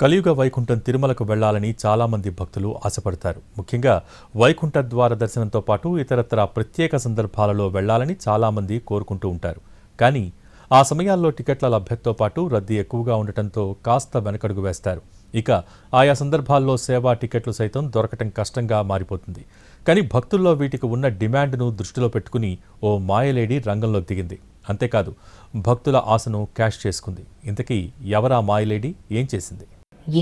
కలియుగ వైకుంఠం తిరుమలకు వెళ్ళాలని చాలామంది భక్తులు ఆశపడతారు. ముఖ్యంగా వైకుంఠ ద్వార దర్శనంతో పాటు ఇతరత్ర ప్రత్యేక సందర్భాలలో వెళ్ళాలని చాలామంది కోరుకుంటూ ఉంటారు. కానీ ఆ సమయాల్లో టికెట్ల లభ్యతతో పాటు రద్దీ ఎక్కువగా ఉండటంతో కాస్త వెనకడుగు వేస్తారు. ఇక ఆయా సందర్భాల్లో సేవా టికెట్లు సైతం దొరకటం కష్టంగా మారిపోతుంది. కానీ భక్తుల్లో వీటికి ఉన్న డిమాండ్ను దృష్టిలో పెట్టుకుని ఓ మాయలేడి రంగంలోకి దిగింది. అంతేకాదు భక్తుల ఆశను క్యాష్ చేసుకుంది. ఇంతకీ ఎవరా మాయలేడి? ఏం చేసింది?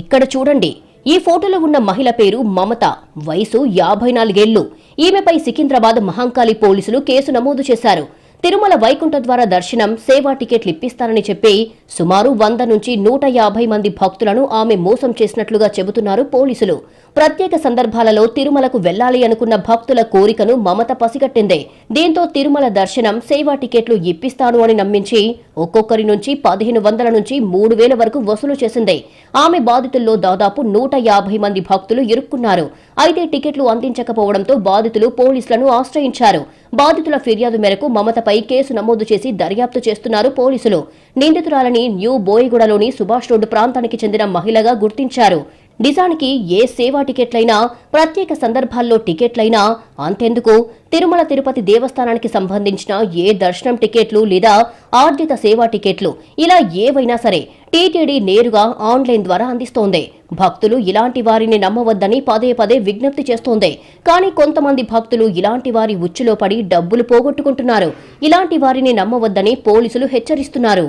ఇక్కడ చూడండి. ఈ ఫోటోలో ఉన్న మహిళ పేరు మమత. వయసు యాభై నాలుగేళ్ళు ఈమెపై సికింద్రాబాద్ మహంకాళి పోలీసులు కేసు నమోదు చేశారు. తిరుమల వైకుంఠ ద్వారా దర్శనం సేవా టికెట్లు ఇప్పిస్తానని చెప్పి సుమారు వంద నుంచి నూట యాభై మంది భక్తులను ఆమె మోసం చేసినట్లుగా చెబుతున్నారు పోలీసులు. ప్రత్యేక సందర్భాలలో తిరుమలకు వెళ్ళాలి అనుకున్న భక్తుల కోరికను మమత పసిగట్టింది. దీంతో తిరుమల దర్శనం సేవా టికెట్లు ఇప్పిస్తాను అని నమ్మించి ఒక్కొక్కరి నుంచి పదిహేను వందల నుంచి మూడు వేల వరకు వసూలు చేసింది. ఆమె బాధితుల్లో దాదాపు నూట యాభై మంది భక్తులు ఇరుక్కున్నారు. అయితే టికెట్లు అందించకపోవడంతో బాధితులు పోలీసులను ఆశ్రయించారు. బాధితుల ఫిర్యాదు మేరకు మమతపై కేసు నమోదు చేసి దర్యాప్తు చేస్తున్నారు పోలీసులు. నిందితురాలని న్యూ బోయిగూడలోని సుభాష్ రోడ్డు ప్రాంతానికి చెందిన మహిళగా గుర్తించారు. నిజానికి ఏ సేవా టికెట్లైనా ప్రత్యేక సందర్భాల్లో టికెట్లైనా అంతెందుకు? తిరుమల తిరుపతి దేవస్థానానికి సంబంధించిన ఏ దర్శనం టికెట్లు లేదా ఆర్జిత సేవా టికెట్లు ఇలా ఏవైనా సరే టీటీడీ నేరుగా ఆన్లైన్ ద్వారా అందిస్తోంది. భక్తులు ఇలాంటి వారిని నమ్మవద్దని పదే పదే విజ్ఞప్తి చేస్తోంది. కానీ కొంతమంది భక్తులు ఇలాంటి వారి ఉచ్చులో పడి డబ్బులు పోగొట్టుకుంటున్నారు. ఇలాంటి వారిని నమ్మవద్దని పోలీసులు హెచ్చరిస్తున్నారు.